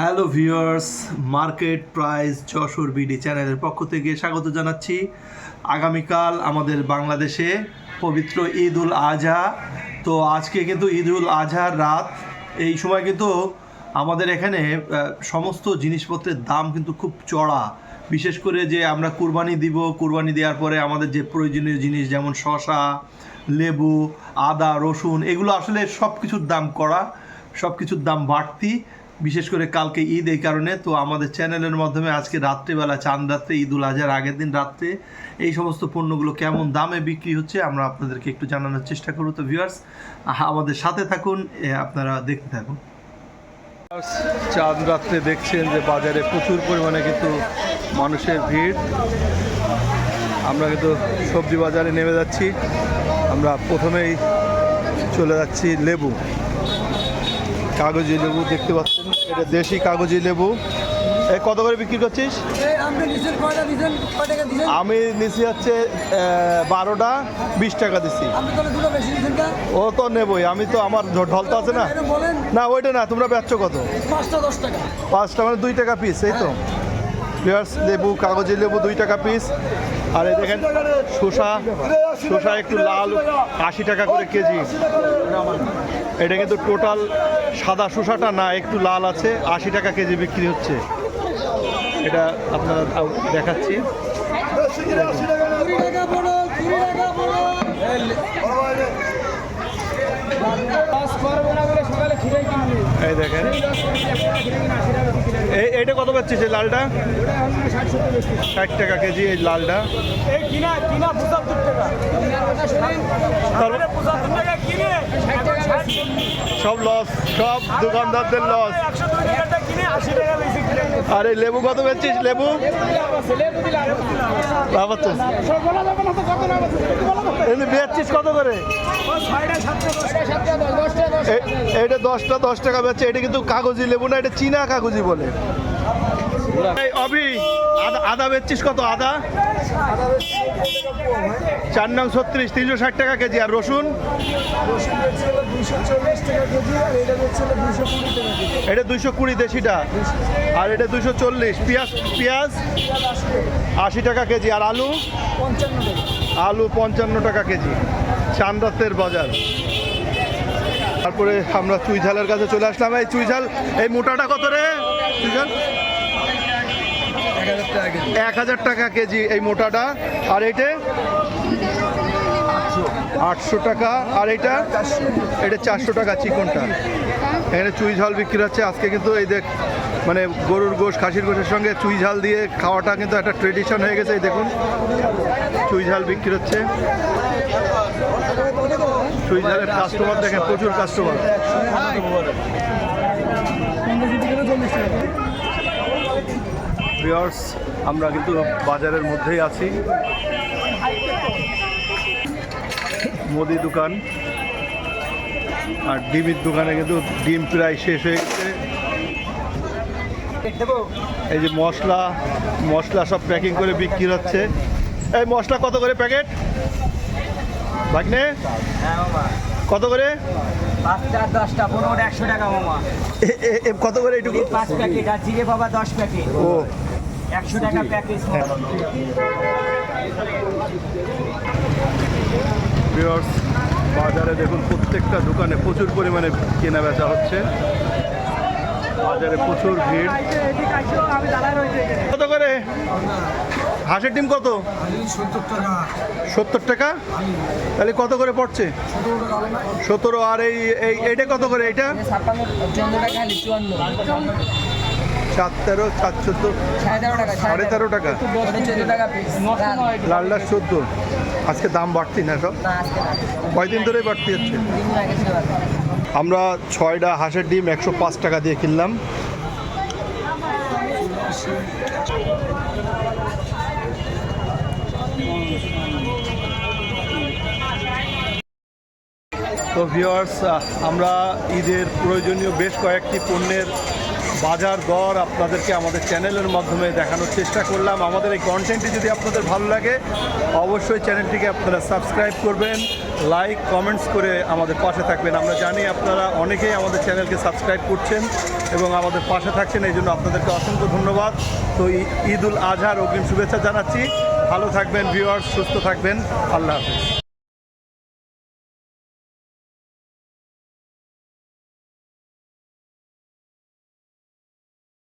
Hello viewers market price Jessore BD চ্যানেলের পক্ষ থেকে স্বাগত জানাচ্ছি। আগামীকাল আমাদের বাংলাদেশে পবিত্র ঈদ উল আজহা। তো আজকে কিন্তু ঈদ উল আজহার রাত। এই সময় কিন্তু আমাদের এখানে সমস্ত জিনিসপত্রের দাম কিন্তু খুব চড়া। বিশেষ করে যে আমরা কুরবানি দিব, কুরবানি দেওয়ার পরে আমাদের যে প্রয়োজনীয় জিনিস যেমন শশা লেবু, আদা, রসুন, এগুলো আসলে সব কিছুর দাম করা সব কিছুর দাম বাড়তি। বিশেষ করে কালকে ঈদ এই কারণে, তো আমাদের চ্যানেলের মাধ্যমে আজকে রাত্রেবেলা চাঁদ রাত্রে, ঈদ উল আজহার আগের দিন রাত্রে এই সমস্ত পণ্যগুলো কেমন দামে বিক্রি হচ্ছে আমরা আপনাদেরকে একটু জানানোর চেষ্টা করব। তো ভিউয়ার্স আমাদের সাথে থাকুন আপনারা দেখতে থাকুন। চাঁদ রাত্রে দেখছেন যে বাজারে প্রচুর পরিমাণে কিন্তু মানুষের ভিড়। আমরা কিন্তু সবজি বাজারে নেমে যাচ্ছি। আমরা প্রথমেই চলে যাচ্ছি লেবু। কাগজি লেবু দেখতে পাচ্ছেন এটা দেশি কাগজি লেবু। এ কত করে বিক্রি করছিস? আমি নিচে হচ্ছে বারোটা বিশ টাকা দিচ্ছি ও তো নেবই আমি তো আমার ঢল তো আছে না। না ওইটা না তোমরা বেচছ কত? পাঁচটা মানে দুই টাকা পিস এই তো। পিয়ার্স লেবু কাগজি লেবু দুই টাকা পিস আর এই দেখেন শসা। শসা একটু লাল, আশি টাকা করে কেজি। এটা কিন্তু টোটাল সাদা শসাটা না, একটু লাল আছে, আশি টাকা কেজি বিক্রি হচ্ছে। এটা আপনারা দেখাচ্ছি। এই এইটা কত পাচ্ছিস এই লালটা? ষাট টাকা কেজি এই লালটা। সব লস সব দোকানদারদের লস আর লেবু কত বেচছিস লেবু? লাভ বেচছিস কত করে? এ- এইটা দশটা দশ টাকা বেচছে এটা কিন্তু কাগজি লেবু না, এটা চীনা কাগজি বলে। অভি, আদা আদা বেচছিস কত, আদা? চার নং ছত্রিশ, তিনশো ষাট টাকা কেজি, আর রসুন? এটা দুইশো কুড়ি দেশিটা। আর এটা দুইশো চল্লিশ, পেঁয়াজ পেঁয়াজ? আশি টাকা কেজি, আর আলু? আলু পঞ্চান্ন টাকা কেজি, চান্দাতের বাজার। তারপরে আমরা চুইঝালের কাছে চলে আসলাম। এই চুইঝাল, এই মোটাটা কত রে? চুইঝাল? এক হাজার টাকা কেজি এই মোটাটা। আর এইটা? আটশো টাকা। আর এটা এটা চারশো টাকা চিকনটা। এখানে চুই ঝাল বিক্রি হচ্ছে। আজকে কিন্তু এই দেখ মানে গরুর গোশ, খাসির গোশের সঙ্গে চুই ঝাল দিয়ে খাওয়াটা কিন্তু একটা ট্রেডিশন হয়ে গেছে, এই দেখুন। চুই ঝাল বিক্রি হচ্ছে। চুই ঝালের কাস্টমার দেখেন, প্রচুর কাস্টমার আমরা কিন্তু বাজারের মধ্যেই আছি। মুদি দোকান। আর ডিমের দোকানে কিন্তু ডিম প্রায় শেষ হয়ে গেছে। এই যে মশলা মশলা সব প্যাকিং করে বিক্রি হচ্ছে। এই মশলা কত করে প্যাকেট? ভাগনে? কত করে? কত করে এইটুকু এই পাঁচ প্যাকেট বাবা দশ প্যাকেট ও। একশো টাকা প্যাকেজ বাজারে দেখুন, প্রত্যেকটা দোকানে প্রচুর পরিমাণে কেনা বেচা হচ্ছে। বাজারে প্রচুর ভিড়। কত করে? হাঁসের ডিম কত? সত্তর টাকা। তাহলে কত করে পড়ছে? সতেরো আর এই এই এইটা কত করে এইটা? সাত তেরো সাত চোদ্দ সাড়ে তেরো টাকা। লালটা চোদ্দ আজকে দাম বাড়তি না সব? কয়দিন ধরেই বাড়তি হচ্ছে? আমরা ছয়টা হাঁসের ডিম একশো পাঁচ টাকা দিয়ে কিনলাম। তো ভিওয়ার্স আমরা ঈদের প্রয়োজনীয় বেশ কয়েকটি পণ্যের বাজার দর আপনাদেরকে আমাদের চ্যানেলের মাধ্যমে দেখানোর চেষ্টা করলাম। আমাদের এই কন্টেন্টটি যদি আপনাদের ভালো লাগে, অবশ্যই চ্যানেলটিকে আপনারা সাবস্ক্রাইব করবেন লাইক কমেন্টস করে আমাদের পাশে থাকবেন। আমরা জানি আপনারা অনেকেই আমাদের চ্যানেলকে সাবস্ক্রাইব করছেন এবং আমাদের পাশে থাকছেন, এই জন্য আপনাদেরকে অসংখ্য ধন্যবাদ। তো ঈদ উল আজহার অগ্রিম শুভেচ্ছা জানাচ্ছি। ভালো থাকবেন ভিউয়ার্স সুস্থ থাকবেন। আল্লাহ হাফিজ।